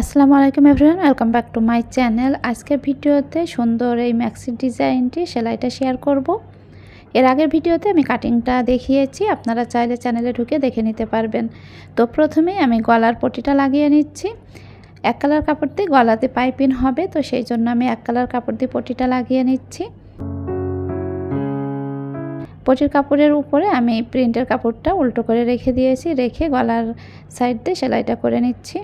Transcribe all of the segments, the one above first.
আসসালামু আলাইকুম everyone, welcome back to my channel. আজকের ভিডিওতে সুন্দর এই ম্যাক্সি ডিজাইনটি সেলাইটা শেয়ার করব। এর আগের ভিডিওতে আমি কাটিংটা দেখিয়েছি, আপনারা চাইলে চ্যানেলে ঢুকে দেখে নিতে পারবেন। তো প্রথমেই আমি গলার পটিটা লাগিয়ে নিচ্ছি। এক কালার কাপড় দিয়ে গলাতে পাইপিন হবে, তো সেই জন্য আমি এক কালার কাপড় দিয়ে পটিটা লাগিয়ে নিচ্ছি। পটির কাপড়ের উপরে আমি প্রিন্টের কাপড়টা উল্টো করে রেখে দিয়েছি, রেখে গলার সাইড দিয়ে সেলাইটা করে নিচ্ছি।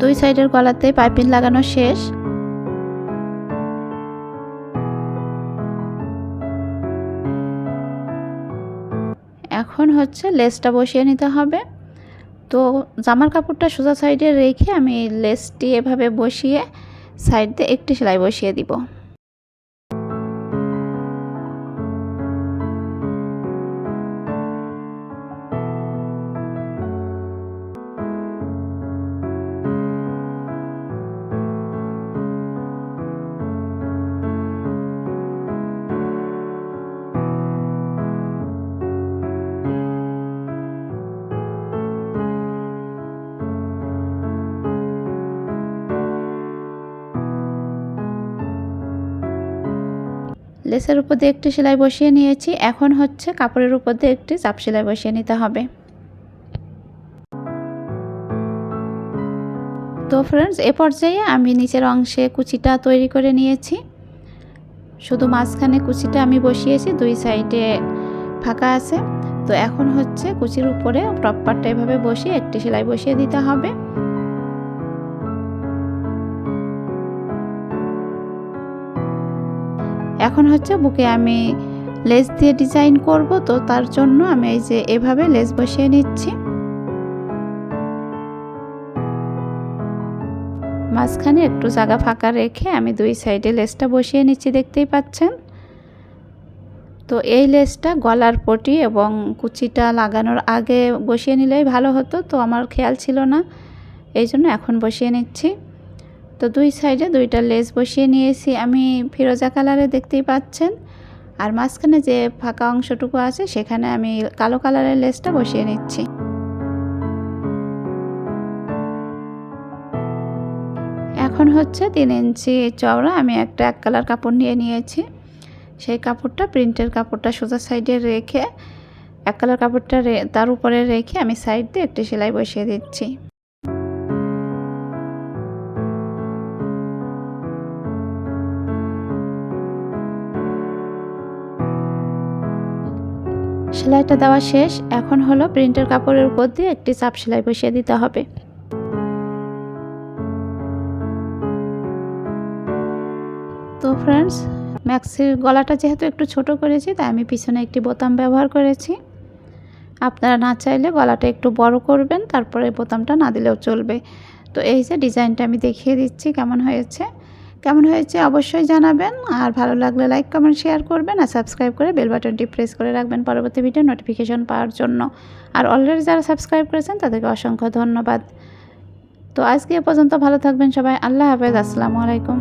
দুই সাইডের গলাতে পাইপিং লাগানো শেষ। এখন হচ্ছে লেসটা বসিয়ে নিতে হবে। তো জামার কাপড়টা সোজা সাইডে রেখে আমি লেসটি এভাবে বসিয়ে সাইড একটি সেলাই বসিয়ে দিব। লেসের উপর দিয়ে একটি সেলাই বসিয়ে নিয়েছি। এখন হচ্ছে কাপড়ের উপর দিয়ে একটি চাপ সেলাই বসিয়ে নিতে হবে। তো ফ্রেন্ডস এ পর্যায়ে আমি নিচের অংশে কুচিটা তৈরি করে নিয়েছি। শুধু মাঝখানে কুচিটা আমি বসিয়েছি, দুই সাইডে ফাঁকা আছে। তো এখন হচ্ছে কুচির উপরে টপ পার্টটা এভাবে বসিয়ে একটি সেলাই বসিয়ে দিতে হবে। এখন হচ্ছে বুকে আমি লেস দিয়ে ডিজাইন করব, তো তার জন্য আমি এই যে এভাবে লেস বসিয়ে নিচ্ছি। মাঝখানে একটু জায়গা ফাঁকা রেখে আমি দুই সাইডে লেসটা বসিয়ে নিচ্ছি, দেখতেই পাচ্ছেন? তো এই লেসটা গলার পটি এবং কুচিটা লাগানোর আগে বসিয়ে নিলেই ভালো হতো, তো আমার খেয়াল ছিল না। এই জন্য এখন বসিয়ে নিচ্ছি। তো দুই সাইডে দুইটা লেস বসিয়ে নিয়েছি। আমি ফিরোজা কালারে দেখতেই পাচ্ছেন। আর মাঝখানে যে ফাঁকা অংশটুকু আছে, সেখানে আমি কালো কালারের লেসটা বসিয়ে নিচ্ছি। এখন হচ্ছে তিন ইঞ্চি চওড়া, আমি একটা এক কালার কাপড় নিয়ে নিয়েছি। সেই কাপড়টা, প্রিন্টের কাপড়টা সোজা সাইডে রেখে, এক কালার কাপড়টা তার উপরে রেখে আমি সাইড দিয়ে একটি সেলাই বসিয়ে দিচ্ছি। সেলাইটা দেওয়া শেষ। এখন হলো প্রিন্টের কাপড়ের উপর দিয়ে একটি চাপ সেলাই বসিয়ে দিতে হবে। তো ফ্রেন্ডস ম্যাক্সির গলাটা যেহেতু একটু ছোট করেছি, তাই আমি পিছনে একটি বোতাম ব্যবহার করেছি। আপনারা না চাইলে গলাটা একটু বড় করবেন, তারপরে বোতামটা না দিলেও চলবে। তো এই যে ডিজাইনটা আমি দেখিয়ে দিচ্ছি, কেমন হয়েছে। কেমন হয়েছে অবশ্যই জানাবেন। আর ভালো লাগলে লাইক কমেন্ট শেয়ার করবেন আর সাবস্ক্রাইব করে বেল বাটনটি প্রেস করে রাখবেন পরবর্তী ভিডিও নোটিফিকেশন পাওয়ার জন্য। আর অলরেডি যারা সাবস্ক্রাইব করেছেন তাদেরকে অসংখ্য ধন্যবাদ। তো আজকে এ পর্যন্ত ভালো থাকবেন সবাই। আল্লাহ হাফেজ। আসসালামু আলাইকুম।